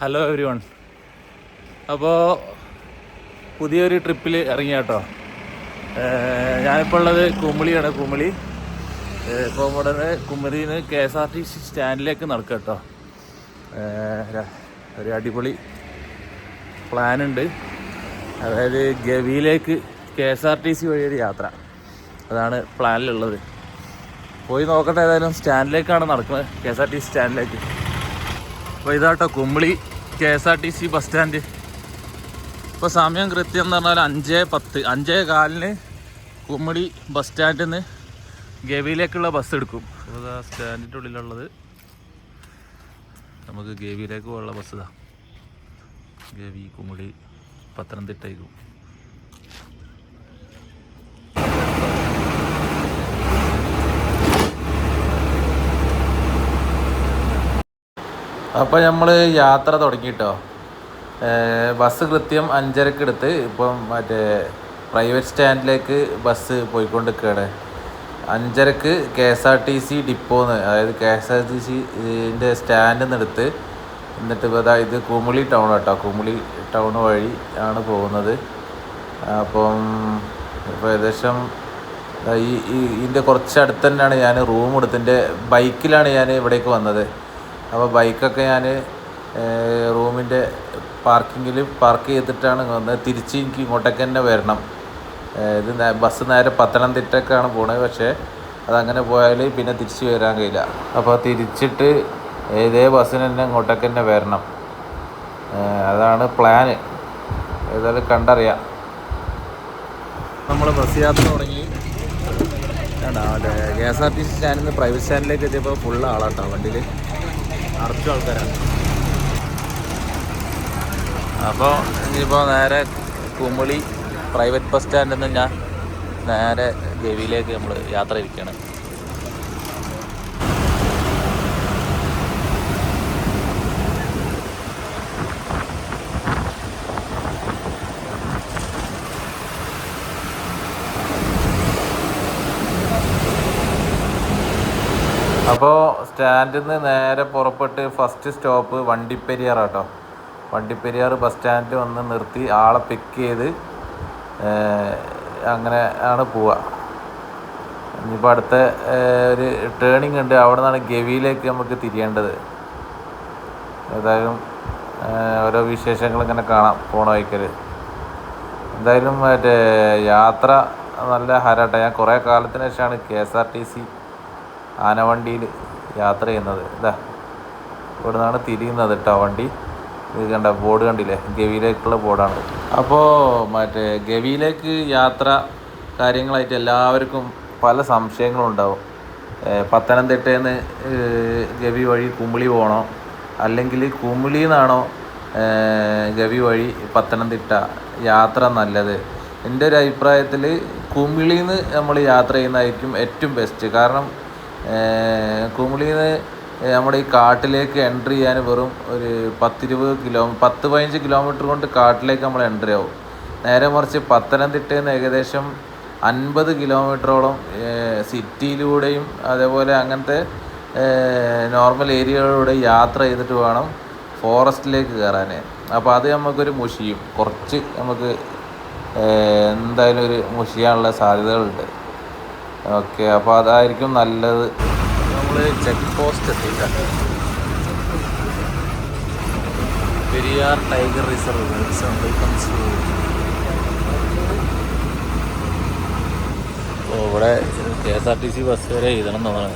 Hello every one അപ്പോൾ പുതിയൊരു ട്രിപ്പിൽ ഇറങ്ങി കേട്ടോ ഞാനിപ്പോൾ ഉള്ളത് കുമിളിയാണ് കുമിളി. ഇപ്പോൾ ഇവിടെ കുമളിയിൽ നിന്ന് K S R T C സ്റ്റാൻഡിലേക്ക് നടക്കുക കേട്ടോ ഒരു അടിപൊളി പ്ലാൻ ഉണ്ട്. അതായത് ഗവിയിലേക്ക് K S R T C വഴിയൊരു യാത്ര. അതാണ് പ്ലാനിലുള്ളത് പോയി നോക്കട്ടെ ഏതായാലും സ്റ്റാൻഡിലേക്കാണ് നടക്കുന്നത് K S R T C സ്റ്റാൻഡിലേക്ക്. അപ്പോൾ ഇതാട്ടോ Kumily K S R T C bus stand ഇപ്പോൾ സമയം കൃത്യം എന്ന് പറഞ്ഞാൽ അഞ്ച് പത്ത് അഞ്ചേ കാലിന് കുമ്മിടി ബസ് സ്റ്റാൻഡിൽ നിന്ന് ഗവിയിലേക്കുള്ള ബസ് എടുക്കും. അപ്പോൾ സ്റ്റാൻഡിന്റെ ഉള്ളിലുള്ളത്. നമുക്ക് ഗവിയിലേക്ക് പോകാനുള്ള ബസ് ഇതാ. ഗവി കുമ്മിടി പത്തനംതിട്ടയ്ക്കും അപ്പോൾ നമ്മൾ യാത്ര തുടങ്ങിയിട്ടോ ബസ് കൃത്യം അഞ്ചരക്ക് എടുത്ത് ഇപ്പം മറ്റേ പ്രൈവറ്റ് സ്റ്റാൻഡിലേക്ക് ബസ് പോയിക്കൊണ്ടിരിക്കുകയാണ് അഞ്ചരക്ക് K S R T C ഡിപ്പോന്ന് അതായത് കെ എസ് ആർ ടി സിന്റെ സ്റ്റാൻഡിൽ നിന്ന് എടുത്ത് എന്നിട്ട് അതായത് കുമിളി ടൗൺ കേട്ടോ കുമിളി ടൗൺ വഴി ആണ് പോകുന്നത്. അപ്പം ഇപ്പോൾ ഏകദേശം ഈ ഇതിന്റെ കുറച്ച് അടുത്ത് തന്നെയാണ് ഞാൻ റൂം എടുത്തിന്റെ ബൈക്കിലാണ് ഞാൻ ഇവിടേക്ക് വന്നത്. അപ്പോൾ ബൈക്കൊക്കെ ഞാൻ റൂമിന്റെ പാർക്കിങ്ങിൽ പാർക്ക് ചെയ്തിട്ടാണ് വന്നത്. തിരിച്ച് എനിക്ക് ഇങ്ങോട്ടേക്ക് തന്നെ വരണം. ഇത് ബസ് നേരെ പത്തനംതിട്ടക്കാണ് പോണത്. പക്ഷേ അതങ്ങനെ പോയാൽ പിന്നെ തിരിച്ച് വരാൻ കഴിയില്ല. അപ്പോൾ തിരിച്ചിട്ട് ഇതേ ബസ്സിന് തന്നെ ഇങ്ങോട്ടേക്ക് തന്നെ വരണം. അതാണ് പ്ലാന് ഏതായാലും കണ്ടറിയാം. നമ്മൾ ബസ് യാത്ര തുടങ്ങി. K S R T C സ്റ്റാൻഡിൽ നിന്ന് പ്രൈവറ്റ് സ്റ്റാൻഡിലേക്ക് എത്തിയപ്പോൾ ഫുള്ള് ആളാട്ടോ വണ്ടിയിൽ നിറച്ചും ആൾക്കാരാണ്. അപ്പോൾ ഇനിയിപ്പോൾ നേരെ കുമളി പ്രൈവറ്റ് ബസ് സ്റ്റാൻഡിൽ നിന്ന് ഞാൻ നേരെ ഗവിയിലേക്ക് നമ്മൾ യാത്ര ഇരിക്കുകയാണ് അപ്പോൾ സ്റ്റാൻഡിൽ നിന്ന് നേരെ പുറപ്പെട്ട് ഫസ്റ്റ് സ്റ്റോപ്പ് വണ്ടിപ്പെരിയാർ കേട്ടോ വണ്ടിപ്പെരിയാർ ബസ് സ്റ്റാൻഡിൽ വന്ന് നിർത്തി ആളെ പിക്ക് ചെയ്ത് അങ്ങനെ ആണ് പോവുക ഇനിയിപ്പോൾ അടുത്ത ഒരു ടേണിംഗ് ഉണ്ട്. അവിടെ നിന്നാണ് ഗവിയിലേക്ക് നമുക്ക് തിരിയേണ്ടത്. ഏതായാലും ഓരോ വിശേഷങ്ങൾ ഇങ്ങനെ കാണാം പോണ വഴിക്കൽ എന്തായാലും മറ്റേ യാത്ര നല്ല ഹരാട്ടെ. ഞാൻ കുറേ കാലത്തിന് ശേഷമാണ് K S R T C ആനവണ്ടിയിൽ യാത്ര ചെയ്യുന്നത്. ഇതാ ഇവിടെ നിന്നാണ് തിരിയുന്നത് കേട്ടോ വണ്ടി. ഇത് കണ്ട ബോർഡ് കണ്ടില്ലേ? ഗവിയിലേക്കുള്ള ബോർഡാണ്. അപ്പോൾ മറ്റേ ഗവിയിലേക്ക് യാത്ര കാര്യങ്ങളായിട്ട് എല്ലാവർക്കും പല സംശയങ്ങളും ഉണ്ടാവും. പത്തനംതിട്ടേന്ന് ഗവി വഴി കുമിളി പോകണോ? അല്ലെങ്കിൽ കുമിളിയിൽ നിന്നാണോ ഗവി വഴി പത്തനംതിട്ട യാത്ര നല്ലത്? എന്റെ ഒരു അഭിപ്രായത്തിൽ കുമിളിയിൽ നിന്ന് നമ്മൾ യാത്ര ചെയ്യുന്നതായിരിക്കും ഏറ്റവും ബെസ്റ്റ് കാരണം കുമിളിയിൽ നിന്ന് നമ്മുടെ ഈ കാട്ടിലേക്ക് എൻട്രി ചെയ്യാൻ വെറും ഒരു പത്തിരുപത് കിലോ പത്ത് പതിനഞ്ച് കിലോമീറ്റർ കൊണ്ട് കാട്ടിലേക്ക് നമ്മൾ എൻട്രി ആവും. നേരെ മറിച്ച് പത്തനംതിട്ടയിൽ നിന്ന് ഏകദേശം അൻപത് കിലോമീറ്ററോളം സിറ്റിയിലൂടെയും അതേപോലെ അങ്ങനത്തെ നോർമൽ ഏരിയകളിലൂടെ യാത്ര ചെയ്തിട്ട് വേണം ഫോറസ്റ്റിലേക്ക് കയറാൻ അപ്പോൾ അത് നമുക്കൊരു മുഷിയും കുറച്ച് നമുക്ക് എന്തായാലും ഒരു മുഷിയാനുള്ള സാധ്യതകളുണ്ട്. ഓക്കെ അപ്പോൾ അതായിരിക്കും നല്ലത്. നമ്മൾ ചെക്ക് പോസ്റ്റ് എത്തിയിട്ടുണ്ട് പെരിയാർ ടൈഗർ റിസർവ് ഇവിടെ K S R T C bus വരെ എഴുതണം തോന്നണം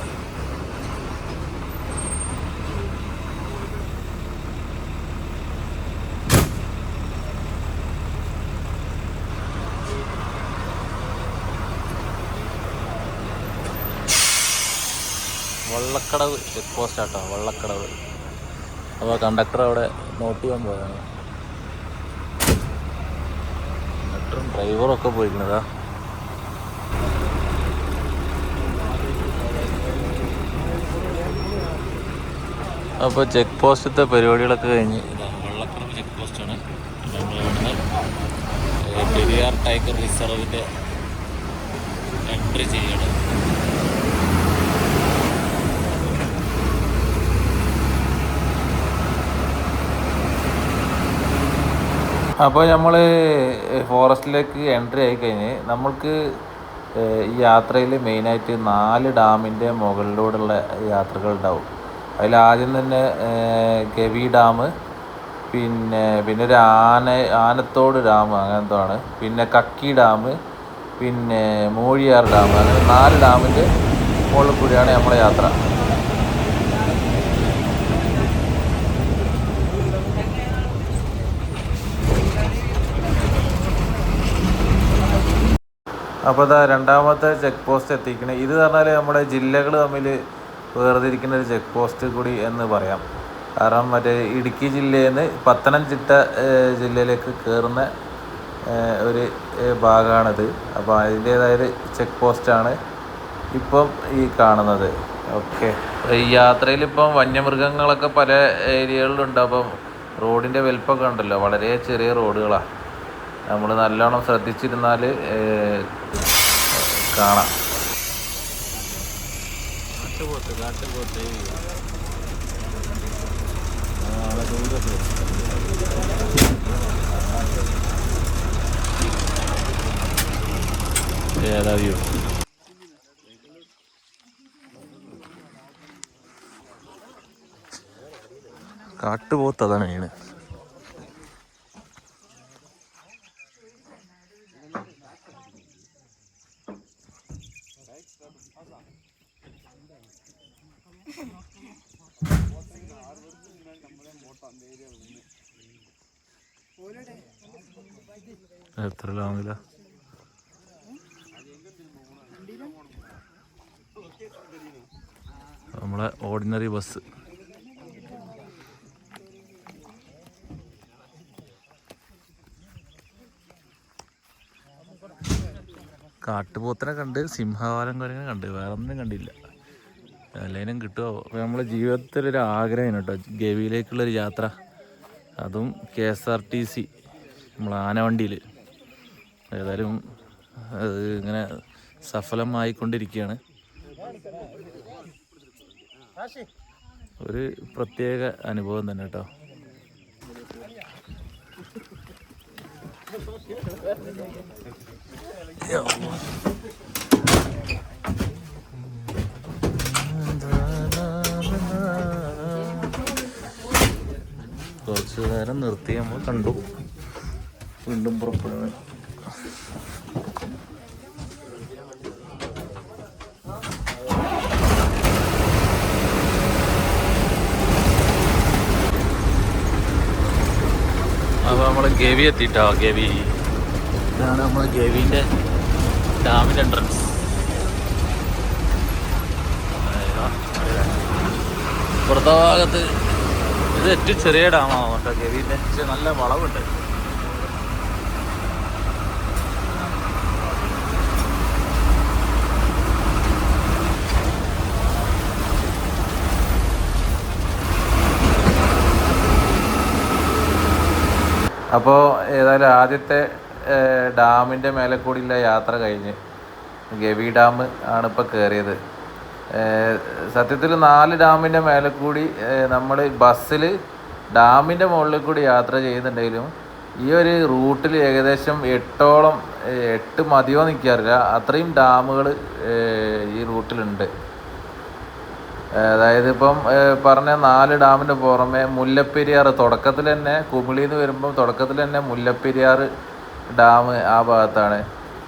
വള്ളക്കടവ് ചെക്ക് പോസ്റ്റ് ആട്ടോ വള്ളക്കടവ്. അപ്പോൾ കണ്ടക്ടർ അവിടെ നോട്ട് ചെയ്യാൻ പോയതാണ്. കണ്ടക്ടറും ഡ്രൈവറും ഒക്കെ പോയിരിക്കുന്നതാ അപ്പോൾ ചെക്ക് പോസ്റ്റത്തെ പരിപാടികളൊക്കെ കഴിഞ്ഞ് വള്ളക്കടവ് ചെക്ക് പോസ്റ്റാണ് പെരിയാർ ടൈഗർ റിസർവിന്റെ എൻട്രി ചെയ്യണം. അപ്പോൾ നമ്മൾ ഫോറസ്റ്റിലേക്ക് എൻട്രി ആയി കഴിഞ്ഞ് നമ്മൾക്ക് ഈ യാത്രയിൽ മെയിനായിട്ട് നാല് ഡാമിന്റെ മുകളിലൂടെയുള്ള യാത്രകൾ ഉണ്ടാവും അതിൽ ആദ്യം തന്നെ ഗവി ഡാം പിന്നെ പിന്നെ ഒരു ആന ആനത്തോട് ഡാം അങ്ങനത്തെ ആണ്. പിന്നെ കക്കി ഡാം പിന്നെ മൂഴിയാർ ഡാം. അങ്ങനെ നാല് ഡാമിന്റെ മുകളിൽ കൂടിയാണ് നമ്മളെ യാത്ര. അപ്പോൾ ഇതാ രണ്ടാമത്തെ ചെക്ക് പോസ്റ്റ് എത്തിക്കണേ. ഇത് പറഞ്ഞാൽ നമ്മുടെ ജില്ലകൾ തമ്മിൽ വേർതിരിക്കുന്ന ഒരു ചെക്ക് പോസ്റ്റ് കൂടി എന്ന് പറയാം. കാരണം മറ്റേ ഇടുക്കി ജില്ലയിൽ നിന്ന് പത്തനംതിട്ട ജില്ലയിലേക്ക് കയറുന്ന ഒരു ഭാഗമാണിത് അപ്പോൾ അതിന്റേതായൊരു ചെക്ക് പോസ്റ്റാണ് ഇപ്പം ഈ കാണുന്നത്. ഓക്കെ. ഈ യാത്രയിൽ ഇപ്പം വന്യമൃഗങ്ങളൊക്കെ പല ഏരിയകളിലുണ്ട്. അപ്പം റോഡിന്റെ വലിപ്പമൊക്കെ ഉണ്ടല്ലോ വളരെ ചെറിയ റോഡുകളാണ് നമ്മൾ നല്ലോണം ശ്രദ്ധിച്ചിരുന്നാൽ കാണാം. കാട്ടുപോത്ത് കാട്ടുപോത്ത് അതാണ് വീണ് എത്ര ലോങ്ങില? നമ്മളെ ഓർഡിനറി ബസ് കാട്ടുപോത്തിനെ കണ്ട് സിംഹവാലം കുരങ്ങനെ കണ്ട് വേറെ ഒന്നും കണ്ടില്ല. എല്ലാവരും കിട്ടുമോ നമ്മളെ ജീവിതത്തിലൊരു ആഗ്രഹമാണ് കേട്ടോ. ഗവിയിലേക്കുള്ളൊരു യാത്ര. അതും K S R T C നമ്മൾ ആനവണ്ടിയിൽ ഏതായാലും അത് ഇങ്ങനെ സഫലമായിക്കൊണ്ടിരിക്കുകയാണ്. ഒരു പ്രത്യേക അനുഭവം തന്നെ കേട്ടോ. കുറച്ച് നേരം നിർത്തി നമ്മൾ കണ്ടു. വീണ്ടും പുറപ്പെടുന്നത് അപ്പോൾ നമ്മൾ ഗവി എത്തിയിട്ടോ ഗവി. ഇതാണ് നമ്മൾ ഗവിന്റെ ഡാമിന്റെ എൻട്രൻസ് പുറത്തെ ഭാഗത്ത് ഇത് ഏറ്റവും ചെറിയ ഡാമാണ് കേട്ടോ ഗവിന്റെ നല്ല വളവുണ്ട്. അപ്പോൾ ഏതായാലും ആദ്യത്തെ ഡാമിന്റെ മേലെ കൂടിയുള്ള യാത്ര കഴിഞ്ഞ് ഗവി ഡാം ആണ് ഇപ്പോൾ കയറിയത് സത്യത്തിൽ നാല് ഡാമിന്റെ മേലെ കൂടി നമ്മൾ ബസ്സിൽ ഡാമിന്റെ മുകളിൽ കൂടി യാത്ര ചെയ്യുന്നുണ്ടെങ്കിലും ഈ ഒരു റൂട്ടിൽ ഏകദേശം എട്ടോളം എട്ട് മതിയോ നിൽക്കാറില്ല അത്രയും ഡാമുകൾ ഈ റൂട്ടിലുണ്ട്. അതായത് ഇപ്പം പറഞ്ഞ നാല് ഡാമിന്റെ പുറമെ മുല്ലപ്പെരിയാർ തുടക്കത്തിൽ തന്നെ കുമിളിയിൽ നിന്ന് വരുമ്പം തുടക്കത്തിൽ തന്നെ മുല്ലപ്പെരിയാർ ഡാം ആ ഭാഗത്താണ്.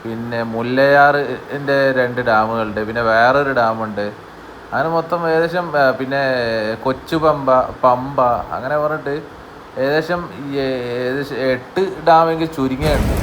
പിന്നെ മുല്ലയാറിന്റെ രണ്ട് ഡാമുകളുണ്ട്. പിന്നെ വേറൊരു ഡാമുണ്ട്. അങ്ങനെ മൊത്തം ഏകദേശം പിന്നെ കൊച്ചു പമ്പ പമ്പ അങ്ങനെ പറഞ്ഞിട്ട് ഏകദേശം ഏകദേശം എട്ട് ഡാമെങ്കിൽ ചുരുങ്ങിയുണ്ട്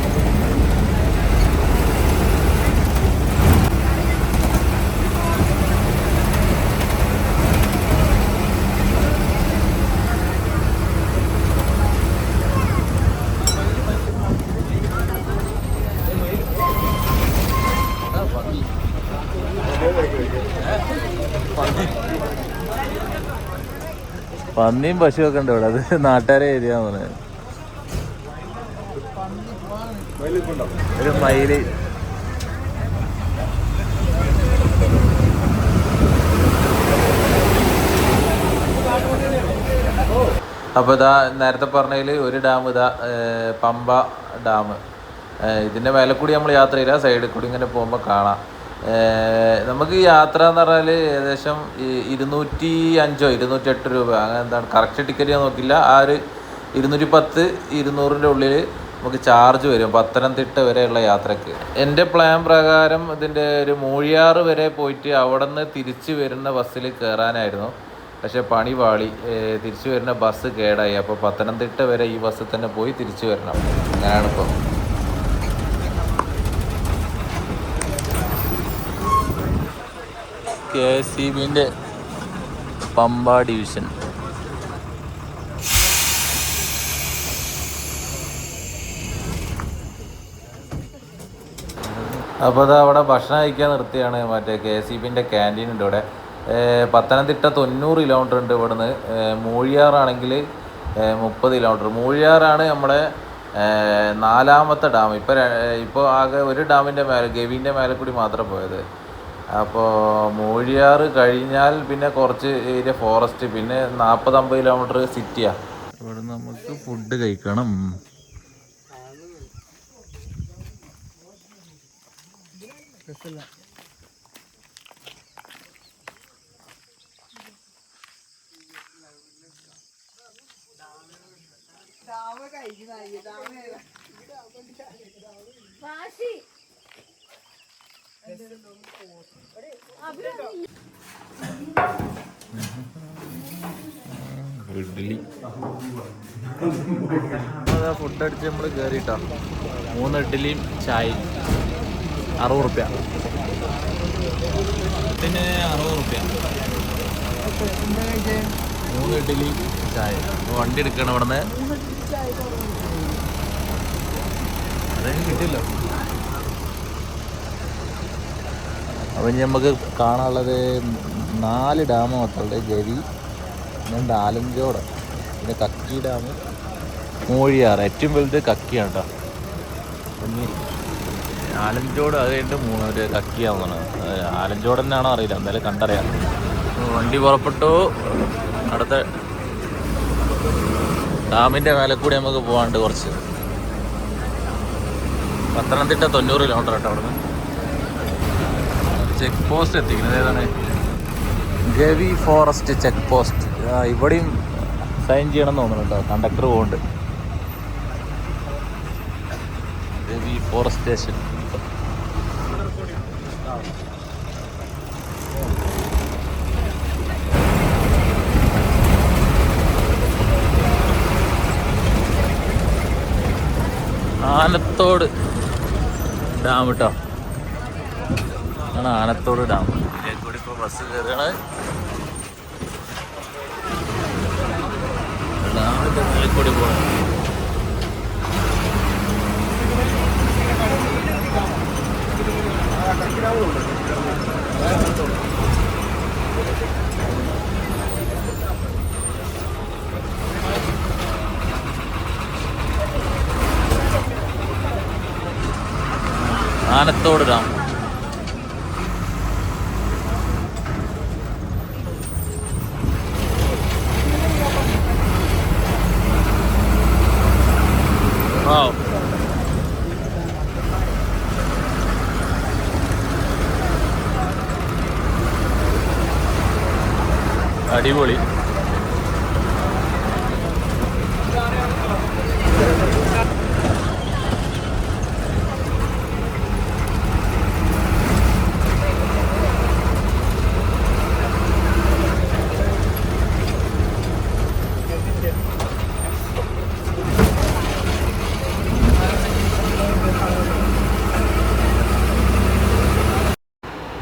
പന്നിയും പശുവൊക്കെ ഉണ്ട് ഇവിടെ. അത് നാട്ടുകാരെ ഏരിയ പറഞ്ഞത് ഒരു മയിൽ. അപ്പോൾ ഇതാ നേരത്തെ പറഞ്ഞതിൽ ഒരു ഡാം ഇതാ പമ്പ ഡാം. ഇതിന്റെ മേലെ കൂടി നമ്മൾ യാത്ര ചെയ്യില്ല സൈഡിൽ കൂടി ഇങ്ങനെ പോകുമ്പോൾ കാണാം. നമുക്ക് യാത്ര എന്ന് പറഞ്ഞാൽ ഏകദേശം ഇരുന്നൂറ്റി അഞ്ചോ ഇരുന്നൂറ്റി എട്ട് രൂപ അങ്ങനെ എന്താണ് കറക്റ്റ് ടിക്കറ്റ് ഞാൻ നോക്കില്ല ആ ഒരു ഇരുന്നൂറ്റി പത്ത് ഇരുന്നൂറിന്റെ ഉള്ളിൽ നമുക്ക് ചാർജ് വരും. പത്തനംതിട്ട വരെയുള്ള യാത്രയ്ക്ക്. എന്റെ പ്ലാൻ പ്രകാരം ഇതിന്റെ ഒരു മൂഴിയാറ് വരെ പോയിട്ട് അവിടെ നിന്ന് തിരിച്ച് വരുന്ന ബസ്സിൽ കയറാനായിരുന്നു പക്ഷേ പണി പാളി. തിരിച്ചു വരുന്ന ബസ് കേടായി. അപ്പോൾ പത്തനംതിട്ട വരെ ഈ ബസ്സിൽ തന്നെ പോയി തിരിച്ചു വരണം. അങ്ങനെയാണ് ഇപ്പോൾ കെ സി ബിന്റെ പമ്പ ഡിവിഷൻ. അപ്പോൾ അത് അവിടെ ഭക്ഷണം കഴിക്കാൻ നിർത്തിയാണ് മറ്റേ കെ ഇ ബിന്റെ ക്യാന്റീൻ ഉണ്ട് ഇവിടെ. പത്തനംതിട്ട തൊണ്ണൂറ് കിലോമീറ്റർ ഉണ്ട് ഇവിടുന്ന്. മൂഴിയാറാണെങ്കിൽ മുപ്പത് കിലോമീറ്റർ മൂഴിയാറാണ് നമ്മുടെ നാലാമത്തെ ഡാം ഇപ്പോൾ ഇപ്പോൾ ആകെ ഒരു ഡാമിന്റെ മേലെ ഗവിന്റെ മേലെ കൂടി മാത്രമേ പോയത്. അപ്പോൾ മൂഴിയാർ കഴിഞ്ഞാൽ പിന്നെ കുറച്ച് ഏരിയ ഫോറസ്റ്റ് പിന്നെ നാൽപ്പത് അമ്പത് കിലോമീറ്റർ സിറ്റിയാണ് ഇവിടെ നമുക്ക് ഫുഡ് കഴിക്കണം. വാശി. ഇഡ്ഡലി. ഫുഡ് അടിച്ച് നമ്മൾ കയറിയിട്ടോ മൂന്ന് ഇഡ്ഡലിയും ചായ അറുപത് റുപ്യ. ഇതിന് അറുപത് റുപ്യ. മൂന്ന് ഇഡ്ഡലി ചായ. വണ്ടി എടുക്കണം ഇവിടെ നിന്ന് അതെനിക്ക് കിട്ടില്ല അപ്പം ഇനി നമുക്ക് കാണാനുള്ളത് നാല് ഡാം മാത്രമുണ്ട്. ഗവി പിന്നെ ആലഞ്ചോട് പിന്നെ കക്കി ഡാം മൂഴിയാറ് ഏറ്റവും വലുത് കക്കിയാണ് കേട്ടോ ഇനി ആലഞ്ചോട് അത് കഴിഞ്ഞിട്ട് മൂന്ന് ഒരു കക്കിയാവുന്നതാണ്. ആലഞ്ചോട് തന്നെയാണോ അറിയില്ല. എന്തായാലും കണ്ടറിയാം. വണ്ടി പുറപ്പെട്ടു. അടുത്ത ഡാമിന്റെ മേലെ കൂടി നമുക്ക് പോകാണ്ട് കുറച്ച്. പത്തനംതിട്ട തൊണ്ണൂറ് കിലോമീറ്റർ കേട്ടോ അവിടുന്ന്. ചെക്ക് പോസ്റ്റ് എത്തിക്കുന്നത് ഏതാണ്? ഗവി ഫോറസ്റ്റ് ചെക്ക് പോസ്റ്റ് ഇവിടെയും സൈൻ ചെയ്യണം എന്ന് തോന്നുന്നു കണ്ടക്ടർ പോകുന്നുണ്ട് Gavi forest station Anathode. Dam കേട്ടോ. ആണ് ആനത്തോട് ഡാം. കൂടി ഇപ്പോൾ ബസ് കയറുകയാണ് ഡാമിന്റെ മുകളിൽ കൂടി പോകണം. Anathode dam Wow. അടിപൊളി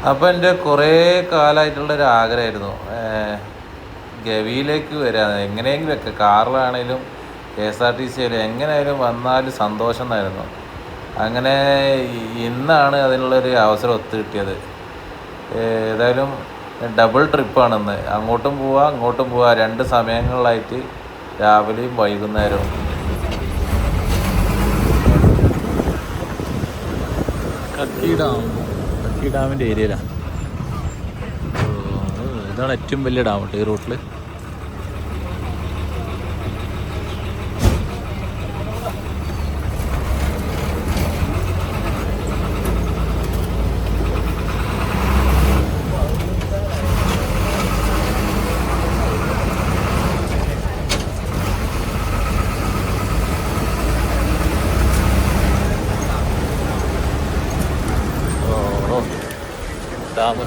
അപ്പോൾ എന്റെ കുറേ കാലമായിട്ടുള്ളൊരു ആഗ്രഹമായിരുന്നു. ഗവിയിലേക്ക് വരാൻ. എങ്ങനെയെങ്കിലുമൊക്കെ കാറിലാണേലും K S R T C ആയാലും എങ്ങനെയായാലും വന്നാൽ സന്തോഷം എന്നായിരുന്നു. അങ്ങനെ ഇന്നാണ് അതിനുള്ളൊരു അവസരം ഒത്തു കിട്ടിയത്. ഏതായാലും ഡബിൾ ട്രിപ്പാണെന്ന് അങ്ങോട്ടും പോവാം അങ്ങോട്ടും പോവാം. രണ്ട് സമയങ്ങളിലായിട്ട് രാവിലെയും വൈകുന്നേരവും. കക്കി കക്കി ഡാമിന്റെ ഏരിയയിലാണ്. ഇതാണ് ഏറ്റവും വലിയ ഡാം കേട്ടോ ഈ റൂട്ടിൽ ഡാം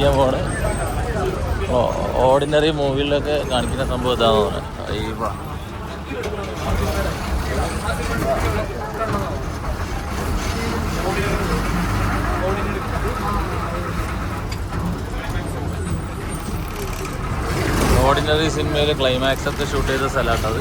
പ്രവേശിക്കാൻ പോണ് ഓർഡിനറി മൂവിയിലൊക്കെ കാണിക്കുന്ന സംഭവം ഇതാണ് തോന്നുന്നത് അയ്യോ ഓർഡിനറി സിനിമയിൽ ക്ലൈമാക്സ് ഒക്കെ ഷൂട്ട് ചെയ്ത സ്ഥലമാട്ടത്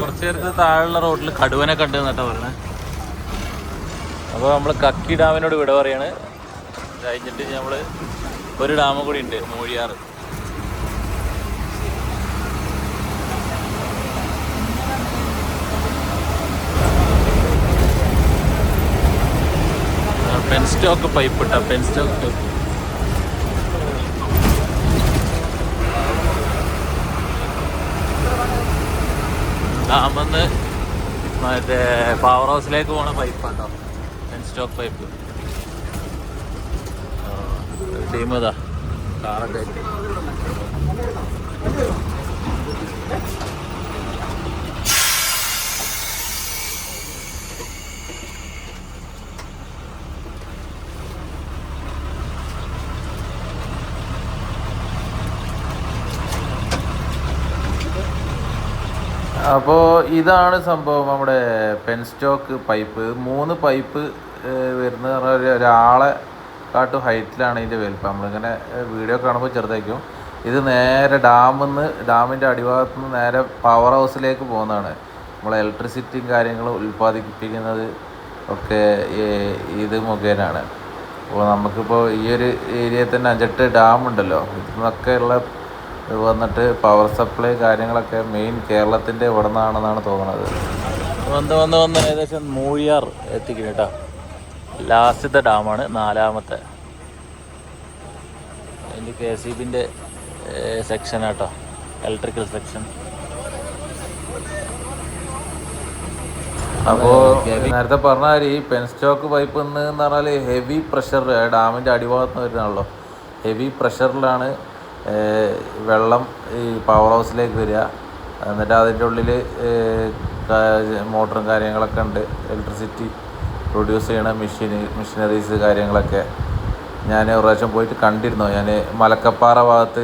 കുറച്ച് നേരത്തെ താഴെയുള്ള റോഡിൽ കടുവനെ കണ്ടു എന്നിട്ടാ പറഞ്ഞത് അപ്പോൾ നമ്മൾ കക്കി ഡാമിനോട് വിട പറയാണ്. കഴിഞ്ഞിട്ട് നമ്മൾ ഒരു ഡാം കൂടി ഉണ്ട് മൂഴിയാറ്. പെൻസ്റ്റോക്ക് പൈപ്പ് ഇട്ടാ പെൻ സ്റ്റോക്ക് ഡാമെന്ന് മറ്റേ പവർ ഹൗസിലേക്ക് പോണ പൈപ്പാട്ടോ പെൻ സ്റ്റോക്ക് പൈപ്പ് ടീം ഇതാ. കാറൊക്കെ അപ്പോൾ ഇതാണ് സംഭവം നമ്മുടെ പെൻ സ്റ്റോക്ക് പൈപ്പ് മൂന്ന് പൈപ്പ് വരുന്ന ഒരു ഒരാളെ കാട്ടും ഹൈറ്റിലാണ് ഇതിന്റെ വലിപ്പം. നമ്മളിങ്ങനെ വീഡിയോ കാണുമ്പോൾ ചെറുതായിരിക്കും. ഇത് നേരെ ഡാമിൽ നിന്ന് ഡാമിന്റെ അടിഭാഗത്ത് നിന്ന് നേരെ പവർ ഹൗസിലേക്ക് പോകുന്നതാണ്. നമ്മൾ ഇലക്ട്രിസിറ്റിയും കാര്യങ്ങളും ഉൽപ്പാദിപ്പിക്കുന്നത് ഒക്കെ ഇത് മുഖേനാണ്. അപ്പോൾ നമുക്കിപ്പോൾ ഈ ഒരു ഏരിയയിൽ തന്നെ അഞ്ചെട്ട് ഡാം ഉണ്ടല്ലോ ഇതിൽ ഇത് വന്നിട്ട് പവർ സപ്ലൈ കാര്യങ്ങളൊക്കെ മെയിൻ കേരളത്തിന്റെ ഇവിടെ നിന്നാണെന്നാണ് തോന്നുന്നത് വന്ന് വന്ന് വന്ന് ഏകദേശം മൂഴിയാർ എത്തിക്കുന്നു കേട്ടോ. ലാസ്റ്റത്തെ ഡാമാണ് നാലാമത്തെ. അതിന്റെ കെ സി ബിന്റെ സെക്ഷൻ കേട്ടോ ഇലക്ട്രിക്കൽ സെക്ഷൻ അപ്പോൾ നേരത്തെ പറഞ്ഞ മാതിരി ഈ പെൻ സ്റ്റോക്ക് പൈപ്പ് എന്ന് പറഞ്ഞാൽ ഹെവി പ്രഷർ ഡാമിന്റെ അടിഭാഗത്ത് വരുന്നതാണല്ലോ. ഹെവി പ്രഷറിലാണ് വെള്ളം ഈ പവർ ഹൗസിലേക്ക് വരിക. എന്നിട്ട് അതിന്റെ ഉള്ളിൽ മോട്ടറും കാര്യങ്ങളൊക്കെ ഉണ്ട്. ഇലക്ട്രിസിറ്റി പ്രൊഡ്യൂസ് ചെയ്യണ മെഷീൻ മെഷീനറീസ് കാര്യങ്ങളൊക്കെ. ഞാൻ ഒരു പ്രാവശ്യം പോയിട്ട് കണ്ടിരുന്നു. ഞാൻ മലക്കപ്പാറ ഭാഗത്ത്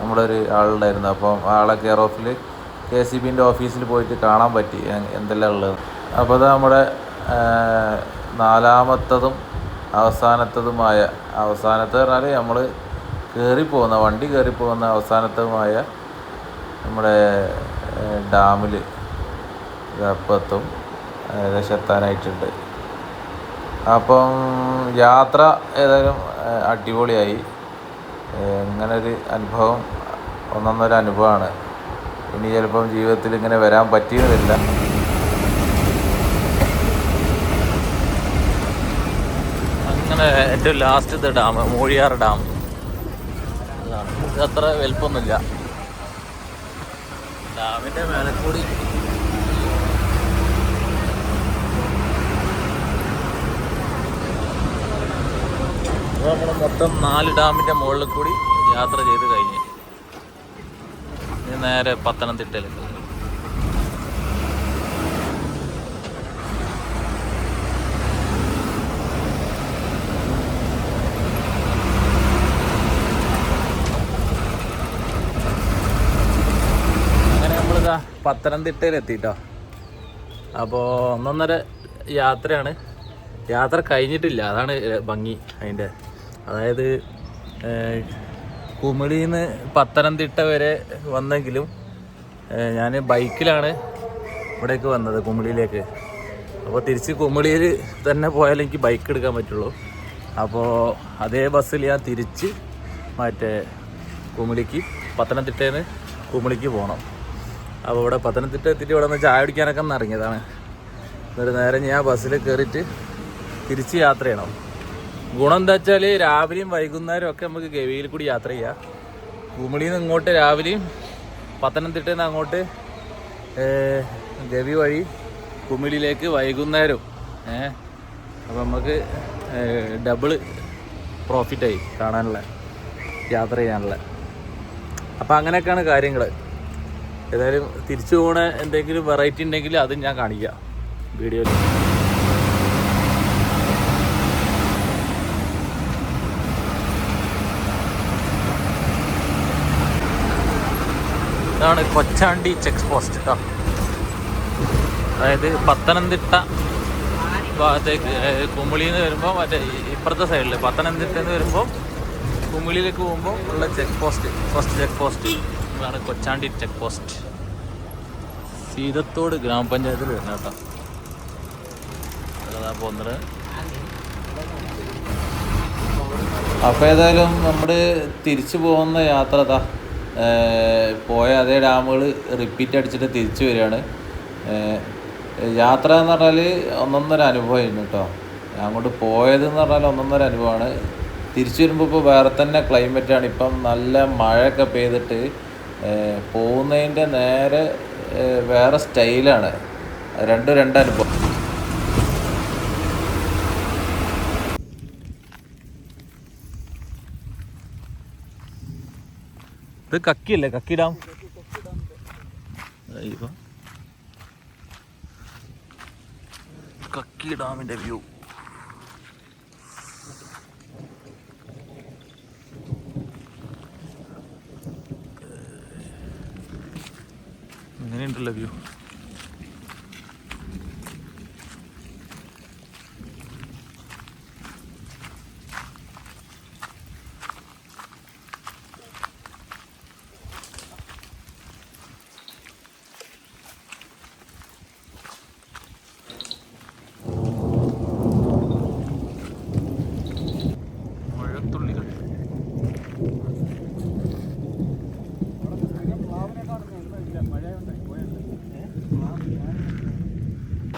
നമ്മുടെ ഒരു ആളുണ്ടായിരുന്നു. അപ്പം ആളെ കെയർ ഓഫിൽ കെ സി ബിന്റെ ഓഫീസിൽ പോയിട്ട് കാണാൻ പറ്റി. എന്തെല്ലാം ഉള്ളത്. അപ്പോൾ അത് നമ്മുടെ നാലാമത്തതും അവസാനത്തതുമായ അവസാനത്തെ പറഞ്ഞാൽ നമ്മൾ കയറിപ്പോകുന്ന വണ്ടി കയറിപ്പോകുന്ന അവസാനത്തതുമായ നമ്മുടെ ഡാമിൽ അപ്പം എത്തും ഏകദേശം എത്താനായിട്ടുണ്ട് അപ്പം യാത്ര ഏതായാലും അടിപൊളിയായി. ഇങ്ങനൊരു അനുഭവം ഒന്നൊന്നൊരു അനുഭവമാണ് ഇനി ചിലപ്പം ജീവിതത്തിൽ ഇങ്ങനെ വരാൻ പറ്റിയതില്ല അങ്ങനെ ഏറ്റവും ലാസ്റ്റ് ഡാം മൂഴിയാർ ഡാം. അത്ര വലുപ്പമൊന്നുമില്ല. ഡാമിന്റെ മേലെ കൂടി. നമ്മൾ മൊത്തം നാല് ഡാമിന്റെ മുകളിൽ കൂടി യാത്ര ചെയ്ത് കഴിഞ്ഞ്. നേരെ പത്തനംതിട്ടയിലേക്ക് അങ്ങനെ എത്തിട്ടോ അപ്പോൾ ഒന്നൊന്നര യാത്രയാണ്. യാത്ര കഴിഞ്ഞിട്ടില്ല. അതാണ് ഭംഗി അതിന്റെ. അതായത് കുമിളിയിൽ നിന്ന് പത്തനംതിട്ട വരെ വന്നെങ്കിലും ഞാൻ ബൈക്കിലാണ് ഇവിടേക്ക് വന്നത് കുമിളിയിലേക്ക് അപ്പോൾ തിരിച്ച് കുമിളിയിൽ തന്നെ പോയാലും എനിക്ക് ബൈക്ക് എടുക്കാൻ പറ്റുള്ളൂ. അപ്പോൾ അതേ ബസ്സിൽ ഞാൻ തിരിച്ച് മറ്റേ കുമിളിക്ക് പത്തനംതിട്ടയിൽ നിന്ന് കുമിളിക്ക് പോകണം അപ്പോൾ ഇവിടെ പത്തനംതിട്ട എത്തിയിട്ട് ഇവിടെ നിന്ന് ചായ കുടിക്കാനൊക്കെ ഒന്ന് ഇറങ്ങിയതാണ്. എന്നിട്ട് നേരെ ഞാൻ ബസ്സിൽ കയറിയിട്ട് തിരിച്ച് യാത്ര ചെയ്യണം. ഗുണം എന്താ വെച്ചാൽ രാവിലെയും വൈകുന്നേരം ഒക്കെ നമുക്ക് ഗവിയിൽ കൂടി യാത്ര ചെയ്യാം. കുമിളിയിൽ നിന്ന് ഇങ്ങോട്ട് രാവിലെയും പത്തനംതിട്ടയിൽ നിന്ന് അങ്ങോട്ട് ഗവി വഴി കുമിളിയിലേക്ക് വൈകുന്നേരം ഏ അപ്പോൾ നമുക്ക് ഡബിൾ പ്രോഫിറ്റായി കാണാനുള്ള യാത്ര ചെയ്യാനുള്ള. അപ്പം അങ്ങനെയൊക്കെയാണ് കാര്യങ്ങൾ ഏതായാലും തിരിച്ചു പോണ എന്തെങ്കിലും വെറൈറ്റി ഉണ്ടെങ്കിൽ അത് ഞാൻ കാണിക്കാം വീഡിയോയിൽ ഇതാണ് കൊച്ചാണ്ടി ചെക്ക് പോസ്റ്റ് കേട്ടോ അതായത് പത്തനംതിട്ട ഭാഗത്തേക്ക് കുമിളിയിൽ വരുമ്പോൾ മറ്റേ ഇപ്പുറത്തെ സൈഡിൽ പത്തനംതിട്ടയിൽ നിന്ന് വരുമ്പോൾ കുമിളിയിലേക്ക് പോകുമ്പോൾ ഉള്ള check post first check post ഇതാണ് കൊച്ചാണ്ടി ചെക്ക് പോസ്റ്റ്. സീതത്തോട് ഗ്രാമപഞ്ചായത്തിൽ വരുന്ന കേട്ടോ. അതാ പോകുന്നത് അപ്പോൾ ഏതായാലും നമ്മൾ തിരിച്ചു പോകുന്ന യാത്ര അതാ പോയ അതേ ഡാമുകൾ റിപ്പീറ്റ് അടിച്ചിട്ട് തിരിച്ചു വരികയാണ്. യാത്ര എന്ന് പറഞ്ഞാൽ ഒന്നൊന്നര അനുഭവമായിരുന്നു കേട്ടോ. അങ്ങോട്ട് പോയത് എന്ന് പറഞ്ഞാൽ ഒന്നൊന്നര അനുഭവമാണ്. തിരിച്ചു വരുമ്പോൾ ഇപ്പോൾ വേറെ തന്നെ ക്ലൈമറ്റാണ് ഇപ്പം നല്ല മഴയൊക്കെ പെയ്തിട്ട് പോകുന്നതിന്റെ നേരെ വേറെ സ്റ്റൈലാണ്. രണ്ടും രണ്ടനുഭവം ഇത് കക്കിയല്ലേ? കക്കി ഡാം? കക്കി ഡാമിന്റെ വ്യൂ. ഇങ്ങനെയുണ്ടല്ലോ വ്യൂ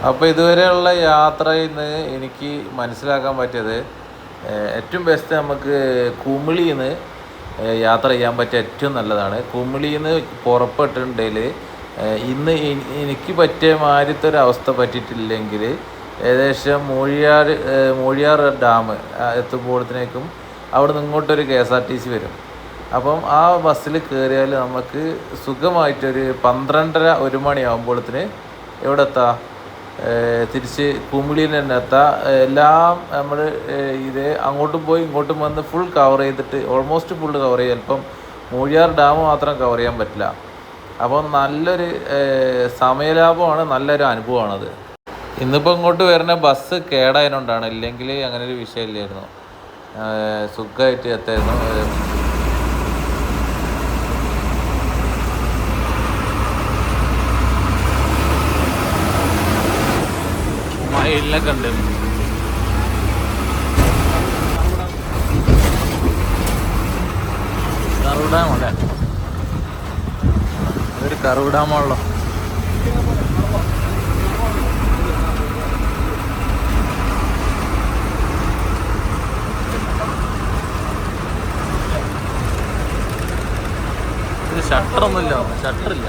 അപ്പോൾ ഇതുവരെയുള്ള യാത്രയിൽ നിന്ന് എനിക്ക് മനസ്സിലാക്കാൻ പറ്റിയത് ഏറ്റവും ബെസ്റ്റ് നമുക്ക് കുമിളിയിൽ നിന്ന് യാത്ര ചെയ്യാൻ പറ്റിയ ഏറ്റവും നല്ലതാണ്. കുമിളിയിൽ നിന്ന് പുറപ്പെട്ടിട്ടുണ്ടെങ്കിൽ ഇന്ന് എനി- എനിക്ക് പറ്റിയ മാതിരത്തെ ഒരു അവസ്ഥ പറ്റിയിട്ടില്ലെങ്കിൽ ഏകദേശം മൂഴിയാർ മൂഴിയാർ ഡാം എത്തുമ്പോഴത്തേക്കും അവിടെ നിന്ന് ഇങ്ങോട്ടൊരു K S R T C വരും. അപ്പം ആ ബസ്സിൽ കയറിയാൽ നമുക്ക് സുഖമായിട്ടൊരു പന്ത്രണ്ടര ഒരു മണിയാകുമ്പോഴത്തിന് എവിടെ എത്താം തിരിച്ച് കുമിളിയിൽ തന്നെ എത്താം എല്ലാം നമ്മൾ ഇത് അങ്ങോട്ടും പോയി ഇങ്ങോട്ടും വന്ന് ഫുൾ കവർ ചെയ്തിട്ട് ഓൾമോസ്റ്റ് ഫുൾ കവർ ചെയ്യും ചിലപ്പം മൂഴിയാർ ഡാം മാത്രം കവർ ചെയ്യാൻ പറ്റില്ല. അപ്പം നല്ലൊരു സമയലാഭമാണ് നല്ലൊരു അനുഭവമാണത്. ഇന്നിപ്പോൾ ഇങ്ങോട്ട് വരുന്ന ബസ് കേടായതുകൊണ്ടാണ്. ഇല്ലെങ്കിൽ അങ്ങനെ ഒരു വിഷയമില്ലായിരുന്നു. സുഖമായിട്ട് എത്തായിരുന്നു. ഏഹ് കറവ് ഡാം കറുവിടാമല്ലേ അതൊരു കറുവിടാമുള്ളോ ഡാമാണല്ലോ ഷട്ടറൊന്നുമില്ല ഷട്ടറില്ല.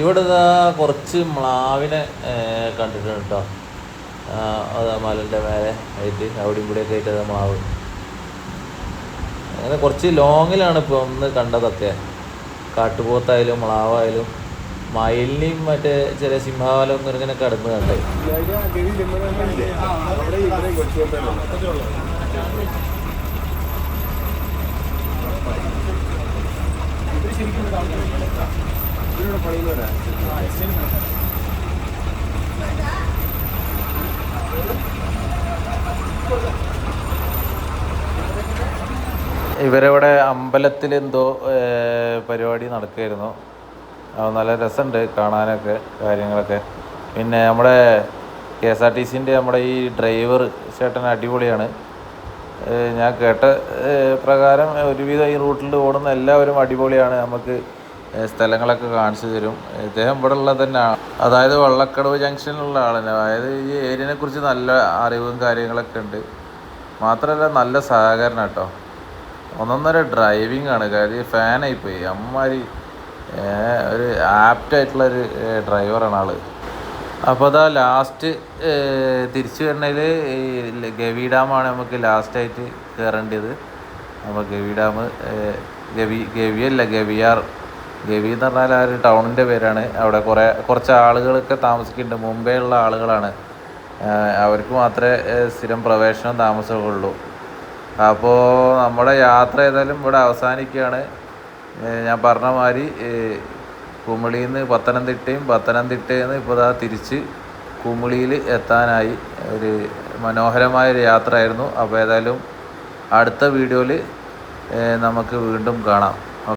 ഇവിടെ കുറച്ച് മ്ലാവിനെ കണ്ടിട്ടുണ്ട് കേട്ടോ അതാ മലന്റെ മേലെ ആയിട്ട് അവിടെയും ഇവിടെയൊക്കെ ആയിട്ട് അതാ മാവ് അങ്ങനെ കുറച്ച് ലോങ്ങിലാണ് ഇപ്പോൾ ഒന്ന് കണ്ടതൊക്കെ. കാട്ടുപോത്തായാലും മ്ലാവായാലും മയിലിനെയും മറ്റേ ചില സിംഹവാലം ഇങ്ങനെ കടന്നു കണ്ടേ. ഇവരിവിടെ അമ്പലത്തിൽ എന്തോ പരിപാടി നടക്കുകയായിരുന്നു. അത് നല്ല രസമുണ്ട് കാണാനൊക്കെ കാര്യങ്ങളൊക്കെ. പിന്നെ നമ്മുടെ കെ എസ് ആർ ടി സിന്റെ നമ്മുടെ ഈ ഡ്രൈവർ ചേട്ടൻ അടിപൊളിയാണ്. ഞാൻ കേട്ട പ്രകാരം ഒരുവിധം ഈ റൂട്ടിൽ ഓടുന്ന എല്ലാവരും അടിപൊളിയാണ്. നമുക്ക് സ്ഥലങ്ങളൊക്കെ കാണിച്ചു തരും. ഇദ്ദേഹം ഇവിടെ ഉള്ളത് തന്നെ അതായത് വള്ളക്കടവ് ജംഗ്ഷനിലുള്ള ആളാണ് അതായത് ഈ ഏരിയനെ കുറിച്ച് നല്ല അറിവും കാര്യങ്ങളൊക്കെ ഉണ്ട്. മാത്രമല്ല നല്ല സഹകരണം കേട്ടോ. ഒന്നൊന്നര ഡ്രൈവിംഗ് ആണ്. കാര്യം ഫാനായിപ്പോയി ഏർ, ഒരു ആപ്റ്റായിട്ടുള്ളൊരു ഡ്രൈവറാണ് ആൾ. അപ്പോൾ അതാ ലാസ്റ്റ് തിരിച്ചു വരണതിൽ ഗവി ഡാമാണ് നമുക്ക് ലാസ്റ്റായിട്ട് കയറേണ്ടത് അപ്പോൾ ഗവി ഡാം ഗവി ഗവിയല്ല ഗവിയാർ. ഗവി എന്ന് പറഞ്ഞാൽ ആ ഒരു ടൗണിന്റെ പേരാണ്. അവിടെ കുറേ കുറച്ച് ആളുകളൊക്കെ താമസിക്കുന്നുണ്ട്. മുംബൈ ഉള്ള ആളുകളാണ്. അവർക്ക് മാത്രമേ സ്ഥിരം പ്രവേശനം താമസമുള്ളൂ അപ്പോൾ നമ്മുടെ യാത്ര ഏതായാലും ഇവിടെ അവസാനിക്കുകയാണ്. ഞാൻ പറഞ്ഞ മാതിരി കുമിളിയിൽ നിന്ന് പത്തനംതിട്ടയും പത്തനംതിട്ടയിൽ നിന്ന് ഇപ്പോൾ ദാ തിരിച്ച് കുമിളിയിൽ എത്താനായി ഒരു മനോഹരമായ ഒരു യാത്രയായിരുന്നു. അപ്പോൾ ഏതായാലും അടുത്ത വീഡിയോയിൽ നമുക്ക് വീണ്ടും കാണാം.